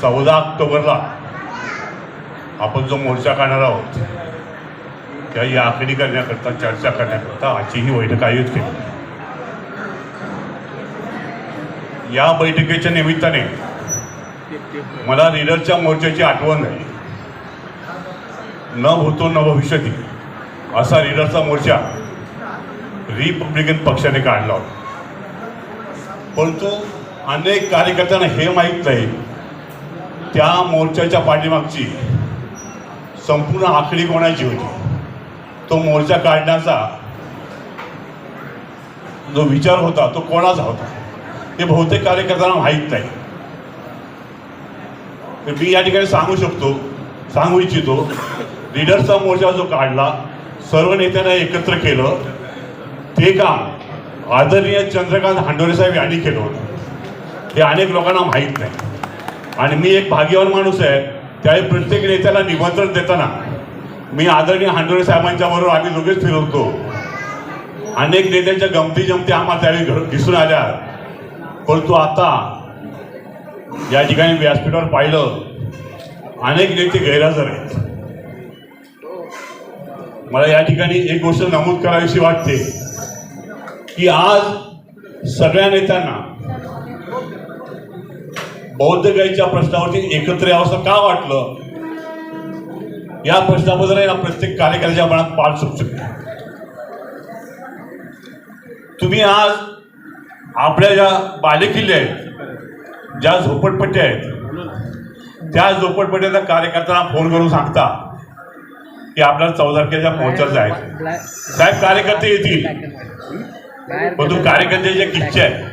चौदा ऑक्टोबरला आपण जो मोर्चा काढणार आहोत त्या या आखणी करण्याकरता चर्चा करण्याकरता आजची ही बैठक आयोजित केली. या बैठकीच्या निमित्ताने मला लीडरच्या मोर्चाची आठवण झाली न होतो न भविष्यती असा लीडरचा मोर्चा रिपब्लिकन पक्षाने काढला होता. परंतु अनेक कार्यकर्त्यांना हे माहीत नाही त्या मोर्चाच्या पाठीमागची संपूर्ण आखणी कोणाची होती तो मोर्चा काढण्याचा जो विचार होता तो कोणाचा होता? हे बहुतेक कार्यकर्त्यांना माहीत नाही. तर मी या ठिकाणी सांगू शकतो सांगू इच्छितो लीडरचा मोर्चा जो काढला सर्व नेत्यांना एकत्र केलं ते काम आदरणीय चंद्रकांत हांडोरे साहेब यांनी केलं होतं? हे अनेक लोकांना माहीत नाही. आणि मी एक भाग्यवान माणूस आहे. त्यावेळी प्रत्येक नेत्याला निमंत्रण देताना मी आदरणीय हांडोरे साहेबांच्या बरोबर आम्ही दोघेच फिरवतो. अनेक नेत्यांच्या गमती जमती आम्हाला त्यावेळी दिसून आल्या. परंतु आता या ठिकाणी व्यासपीठावर पाहिलं. अनेक नेते गैरहजर आहेत. मला या ठिकाणी एक गोष्ट नमूद करावीशी वाटते की आज सगळ्या नेत्यांना बौद्ध गाईच्या प्रश्नावरती एकत्र यावंसं का वाटलं? या प्रश्नाबद्दल या प्रत्येक कार्यकर्त्याच्या मनात सुटू शकते तुम्ही आज आपल्या ज्या बालेकिल्ले आहेत ज्या झोपडपट्ट्या आहेत त्या झोपडपट्ट्याच्या कार्यकर्त्यांना फोन करून सांगता की आपल्याला चौदा तारखेच्या मोर्चात जायचं साहेब कार्यकर्ते येतील. परंतु कार्यकर्त्याच्या किच्च्या आहेत.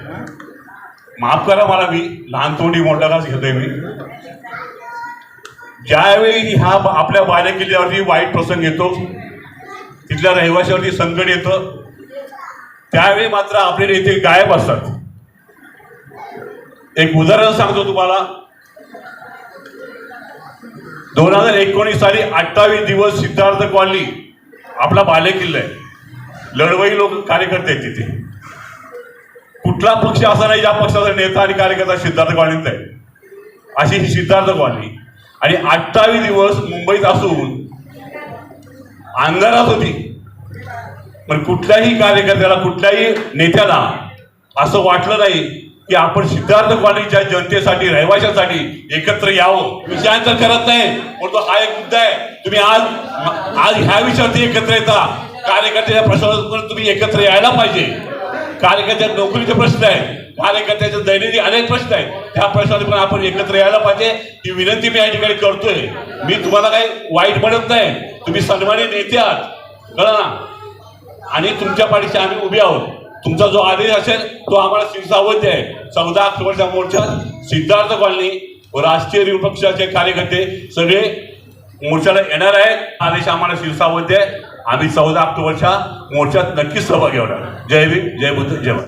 माफ करा मला मी लहान तोंडी मोठालाच घेतोय मी. ज्यावेळी ह्या आपल्या बाल्या किल्ल्यावरती वाईट प्रसंग येतो तिथल्या रहिवाशावरती संकट येतं त्यावेळी मात्र आपले नेते गायब असतात. एक उदाहरण सांगतो तुम्हाला. दोन हजार एकोणीस साली अठ्ठावीस दिवस सिद्धार्थ कॉलनी आपला बाले किल्ला आहे. लढवई लोक कार्यकर्ते आहेत तिथे. कुठला पक्ष असा नाही ज्या पक्षाचा नेता आणि कार्यकर्ता सिद्धार्थ कॉलनीत आहे. अशी ही सिद्धार्थ कॉलनी आणि अठ्ठावीस दिवस मुंबईत असून अंधारात होती पण कुठल्याही कार्यकर्त्याला कुठल्याही नेत्याला असं वाटलं नाही की आपण सिद्धार्थ कॉलनीच्या जनतेसाठी रहिवाशांसाठी एकत्र यावं. विषयांतर करत नाही. पण तो हा एक मुद्दा आहे. तुम्ही आज आज ह्या विषयावरती एकत्र येता. कार्यकर्त्याच्या प्रश्नावर तुम्ही एकत्र यायला पाहिजे. कार्यकर्त्या नोकरीचे प्रश्न आहेत. कार्यकर्त्याचे दैनंदिन अनेक प्रश्न आहेत. त्या प्रश्नाने पण आपण एकत्र यायला पाहिजे. ही विनंती मी या ठिकाणी करतोय. मी तुम्हाला काही वाईट म्हणत नाही. तुम्ही सन्मानित नेते आहात. कळा ना? आणि तुमच्या पाठीशी आम्ही उभे आहोत. तुमचा जो आदेश असेल तो आम्हाला शिरसावत आहे. चौदा ऑक्टोबरच्या मोर्चात सिद्धार्थ कॉलनी व राष्ट्रीय विपक्षाचे कार्यकर्ते सगळे मोर्चाला येणार आहेत. आदेश आम्हाला शिरसावत आहे. आम्ही चौदा ऑक्टोबरच्या मोर्चात नक्कीच सहभागी होणार. जय भीम जय बुद्ध जय